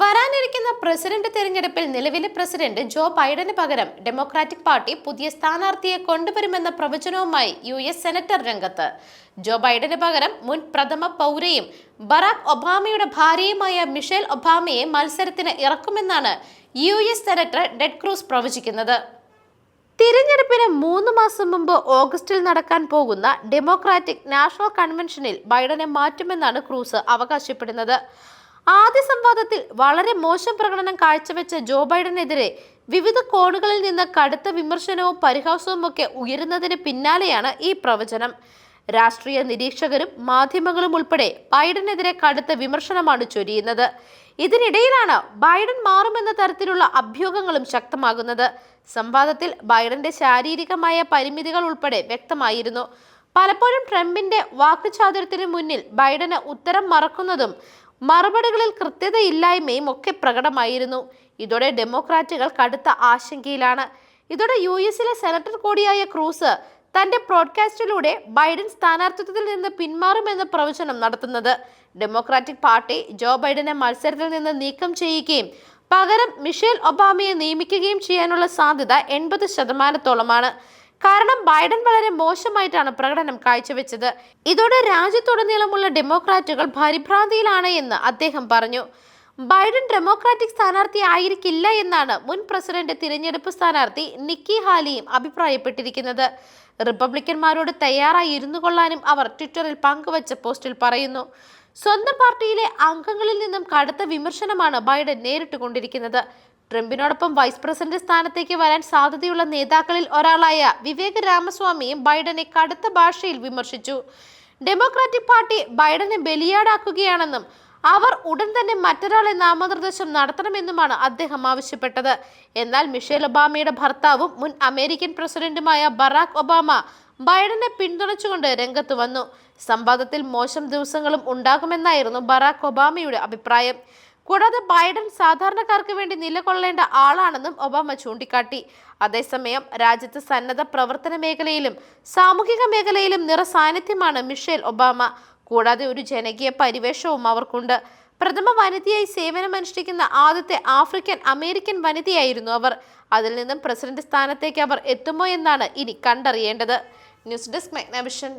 വരാനിരിക്കുന്ന പ്രസിഡന്റ് തെരഞ്ഞെടുപ്പിൽ നിലവിലെ പ്രസിഡന്റ് ജോ ബൈഡന് പകരം ഡെമോക്രാറ്റിക് പാർട്ടി പുതിയ സ്ഥാനാർത്ഥിയെ കൊണ്ടുവരുമെന്ന പ്രവചനവുമായി യു എസ് സെനറ്റർ രംഗത്ത്. ജോ ബൈഡന് പകരം മുൻ പ്രഥമ പൗരയും ബറാക് ഒബാമയുടെ ഭാര്യയുമായ മിഷേൽ ഒബാമയെ മത്സരത്തിന് ഇറക്കുമെന്നാണ് U S senator Ted Cruz പ്രവചിക്കുന്നത്. തിരഞ്ഞെടുപ്പിന് മൂന്ന് മാസം മുമ്പ് ഓഗസ്റ്റിൽ നടക്കാൻ പോകുന്ന ഡെമോക്രാറ്റിക് നാഷണൽ കൺവെൻഷനിൽ ബൈഡനെ മാറ്റുമെന്നാണ് ക്രൂസ് അവകാശപ്പെടുന്നത്. ആദ്യ സംവാദത്തിൽ വളരെ മോശം പ്രകടനം കാഴ്ചവെച്ച ജോ ബൈഡനെതിരെ വിവിധ കോണുകളിൽ നിന്ന് കടുത്ത വിമർശനവും പരിഹാസവും ഒക്കെ ഉയരുന്നതിന് പിന്നാലെയാണ് ഈ പ്രവചനം. രാഷ്ട്രീയ നിരീക്ഷകരും മാധ്യമങ്ങളും ഉൾപ്പെടെ ബൈഡനെതിരെ കടുത്ത വിമർശനമാണ് ചൊരിയുന്നത്. ഇതിനിടയിലാണ് ബൈഡൻ മാറുമെന്ന തരത്തിലുള്ള അഭ്യൂഹങ്ങളും ശക്തമാകുന്നത്. സംവാദത്തിൽ ബൈഡന്റെ ശാരീരികമായ പരിമിതികൾ ഉൾപ്പെടെ വ്യക്തമായിരുന്നു. പലപ്പോഴും ട്രംപിന്റെ വാക്കുചാതുര്യത്തിന് മുന്നിൽ ബൈഡന് ഉത്തരം മറക്കുന്നതും മറുപടികളിൽ കൃത്യതയില്ലായ്മയും ഒക്കെ പ്രകടമായിരുന്നു. ഇതോടെ ഡെമോക്രാറ്റുകൾ കടുത്ത ആശങ്കയിലാണ്. ഇതോടെ യു എസിലെ സെനറ്റർ കൂടിയായ ക്രൂസ് തന്റെ പ്രോഡ്കാസ്റ്റിലൂടെ ബൈഡൻ സ്ഥാനാർത്ഥിത്വത്തിൽ നിന്ന് പിന്മാറുമെന്ന പ്രവചനം നടത്തുന്നത്. ഡെമോക്രാറ്റിക് പാർട്ടി ജോ ബൈഡനെ മത്സരത്തിൽ നിന്ന് നീക്കം ചെയ്യുകയും പകരം മിഷേൽ ഒബാമയെ നിയമിക്കുകയും ചെയ്യാനുള്ള സാധ്യത എൺപത് ശതമാനത്തോളമാണ്. കാരണം ബൈഡൻ വളരെ മോശമായിട്ടാണ് പ്രകടനം കാഴ്ചവെച്ചത്. ഇതോടെ രാജ്യത്തുടനീളമുള്ള ഡെമോക്രാറ്റുകൾ പരിഭ്രാന്തിയിലാണ് എന്ന് അദ്ദേഹം പറഞ്ഞു. ബൈഡൻ ഡെമോക്രാറ്റിക് സ്ഥാനാർത്ഥി ആയിരിക്കില്ല എന്നാണ് മുൻ പ്രസിഡന്റ് തിരഞ്ഞെടുപ്പ് സ്ഥാനാർത്ഥി നിക്കി ഹാലിയും അഭിപ്രായപ്പെട്ടിരിക്കുന്നത്. റിപ്പബ്ലിക്കന്മാരോട് തയ്യാറായി ഇരുന്നു കൊള്ളാനും അവർ ട്വിറ്ററിൽ പങ്കുവച്ച പോസ്റ്റിൽ പറയുന്നു. സ്വന്തം പാർട്ടിയിലെ അംഗങ്ങളിൽ നിന്നും കടുത്ത വിമർശനമാണ് ബൈഡൻ നേരിട്ട് കൊണ്ടിരിക്കുന്നത് ട്രംപിനോടൊപ്പം വൈസ് പ്രസിഡന്റ് സ്ഥാനത്തേക്ക് വരാൻ സാധ്യതയുള്ള നേതാക്കളിൽ ഒരാളായ വിവേക് രാമസ്വാമിയും ബൈഡനെ കടുത്ത ഭാഷയിൽ വിമർശിച്ചു. ഡെമോക്രാറ്റിക് പാർട്ടി ബൈഡനെ ബലിയാടാക്കുകയാണെന്നും അവർ ഉടൻ തന്നെ മറ്റൊരാളെ നാമനിർദ്ദേശം നടത്തണമെന്നുമാണ് അദ്ദേഹം ആവശ്യപ്പെട്ടത്. എന്നാൽ മിഷേൽ ഒബാമയുടെ ഭർത്താവും മുൻ അമേരിക്കൻ പ്രസിഡന്റുമായ ബറാക് ഒബാമ ബൈഡനെ പിന്തുണച്ചുകൊണ്ട് രംഗത്ത് വന്നു. സംവാദത്തിൽ മോശം ദിവസങ്ങളും ഉണ്ടാകുമെന്നായിരുന്നു ബറാക് ഒബാമയുടെ അഭിപ്രായം. കൂടാതെ ബൈഡൻ സാധാരണക്കാർക്ക് വേണ്ടി നിലകൊള്ളേണ്ട ആളാണെന്നും ഒബാമ ചൂണ്ടിക്കാട്ടി. അതേസമയം രാജ്യത്ത് സന്നദ്ധ പ്രവർത്തന മേഖലയിലും സാമൂഹിക മേഖലയിലും നിറസാന്നിധ്യമാണ് മിഷേൽ ഒബാമ. കൂടാതെ ഒരു ജനകീയ പരിവേഷവും അവർക്കുണ്ട്. പ്രഥമ വനിതയായി സേവനമനുഷ്ഠിക്കുന്ന ആദ്യത്തെ ആഫ്രിക്കൻ അമേരിക്കൻ വനിതയായിരുന്നു അവർ. അതിൽ നിന്നും പ്രസിഡന്റ് സ്ഥാനത്തേക്ക് അവർ എത്തുമോ എന്നാണ് ഇനി കണ്ടറിയേണ്ടത്. News desk Magnavision.